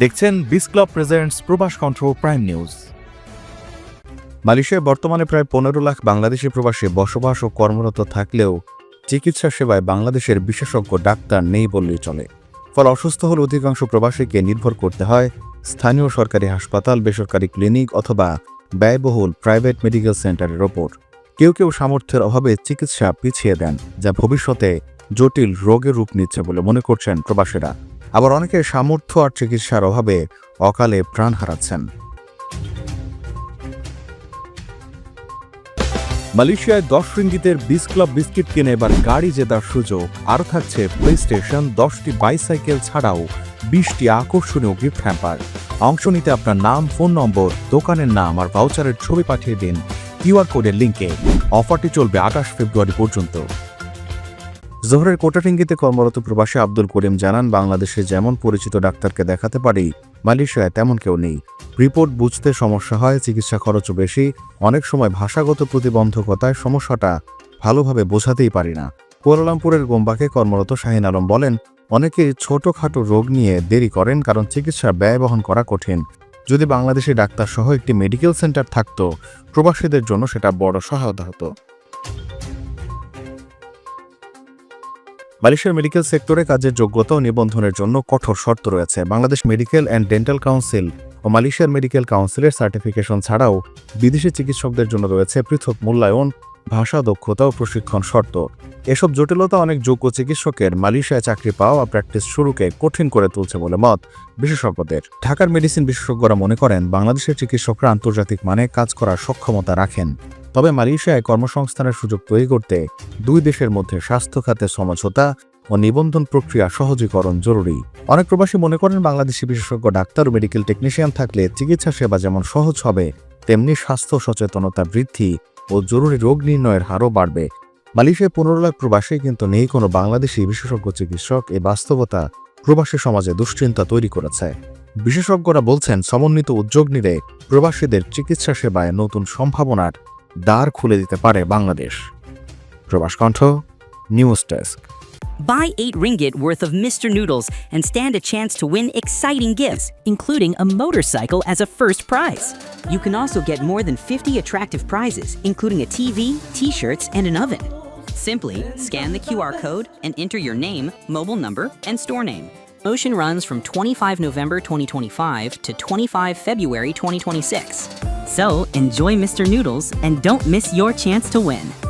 দেখছেন বিস club presents প্রবাস কন্ট্রোল প্রাইম নিউজ। মালয়েশিয়ায় বর্তমানে প্রায় পনেরো লাখ বাংলাদেশি প্রবাসী বসবাস ও কর্মরত থাকলেও চিকিৎসা সেবায় বাংলাদেশের বিশেষজ্ঞ, ডাক্তার নেই বললেই চলে। ফলে অসুস্থ হলে অধিকাংশ প্রবাসীকে নির্ভর করতে হয় স্থানীয় সরকারি হাসপাতাল, বেসরকারি ক্লিনিক অথবা ব্যয়বহুল প্রাইভেট মেডিকেল সেন্টারের ওপর। কেউ কেউ সামর্থ্যের অভাবে চিকিৎসা পিছিয়ে দেন, যা ভবিষ্যতে জটিল রোগের রূপ নিচ্ছে বলে মনে করছেন প্রবাসীরা। আবার অনেকে সামর্থ্য আর চিকিৎসার অভাবে অকালে প্রাণ হারাচ্ছেন। মালয়েশিয়ায় দশ রিঙ্গিতের বিস ক্লাব বিস্কিট কিনে এবার গাড়ি জেতার সুযোগ। আরও থাকছে প্লে স্টেশন দশটি বাইসাইকেল ছাড়াও বিশটি আকর্ষণীয় গিফট হ্যাম্পার অংশ নিতে আপনার নাম ফোন নম্বর দোকানের নাম আর ভাউচারের ছবি পাঠিয়ে দিন। কিউআর কোডের লিঙ্কে অফারটি চলবে আঠাশ ফেব্রুয়ারি পর্যন্ত। জোহরের কোটাটিঙ্গিতে কর্মরত প্রবাসী আব্দুল করিম জানান, বাংলাদেশে যেমন পরিচিত ডাক্তারকে দেখাতে পারি, মালয়েশিয়ায় তেমন কেউ নেই। রিপোর্ট বুঝতে সমস্যা হয়, চিকিৎসা খরচও বেশি, অনেক সময় ভাষাগত প্রতিবন্ধকতায় সমস্যাটা ভালোভাবে বোঝাতেই পারি না। কুয়ালালামপুরের গোম্বাকে কর্মরত শাহিন আলম বলেন, অনেকে ছোটখাটো রোগ নিয়ে দেরি করেন কারণ চিকিৎসার ব্যয় বহন করা কঠিন। যদি বাংলাদেশে ডাক্তার সহ একটি মেডিকেল সেন্টার থাকতো, প্রবাসীদের জন্য সেটা বড় সহায়তা হতো। মালয়েশিয়ার মেডিকেল সেক্টরে কাজের যোগ্যতা ও নিবন্ধনের জন্য কঠোর শর্ত রয়েছে। Bangladesh medical and dental council ও মালয়েশিয়ার মেডিকেল কাউন্সিলের সার্টিফিকেশন ছাড়াও বিদেশি চিকিৎসকদের জন্য রয়েছে পৃথক মূল্যায়ন, ভাষা দক্ষতা ও প্রশিক্ষণ শর্ত। এসব জটিলতা অনেক যোগ্য চিকিৎসকের মালয়েশিয়ায় চাকরি পাওয়া প্র্যাকটিস শুরুকে কঠিন করে তুলছে বলে মত বিশেষজ্ঞদের। ঢাকার মেডিসিন বিশেষজ্ঞরা মনে করেন, বাংলাদেশের চিকিৎসকরা আন্তর্জাতিক মানে কাজ করার সক্ষমতা রাখেন। তবে মালয়েশিয়ায় কর্মসংস্থানের সুযোগ তৈরি করতে দুই দেশের মধ্যে স্বাস্থ্য খাতে সমঝোতা ও নিবন্ধন প্রক্রিয়া সহজীকরণ জরুরি। অনেক প্রবাসী মনে করেন বাংলাদেশি বিশেষজ্ঞ, ডাক্তার ও মেডিকেল টেকনিশিয়ান থাকলে চিকিৎসা সেবা যেমন সহজ হবে, তেমনি স্বাস্থ্য সচেতনতা বৃদ্ধি ও জরুরি রোগ নির্ণয়ের হারও বাড়বে। মালয়েশিয়ায় পনেরো লাখ প্রবাসী কিন্তু নেই কোনো বাংলাদেশি বিশেষজ্ঞ, চিকিৎসক এই বাস্তবতা প্রবাসী সমাজে দুশ্চিন্তা তৈরি করেছে। বিশেষজ্ঞরা বলছেন, সমন্বিত উদ্যোগ নিলে প্রবাসীদের চিকিৎসা সেবায় নতুন সম্ভাবনার দ্বার খুলে দিতে পারে Bangladesh Probash Kantha news desk Buy 8 ringgit worth of Mr. Noodles and stand a chance to win exciting gifts, including a motorcycle as a first prize. You can also get more than 50 attractive prizes, including a TV, t shirts, and an oven. Simply scan the QR code and enter your name, mobile number, and store name. Motion runs from 25 November 2025 to 25 February 2026. So enjoy Mr. Noodles and don't miss your chance to win.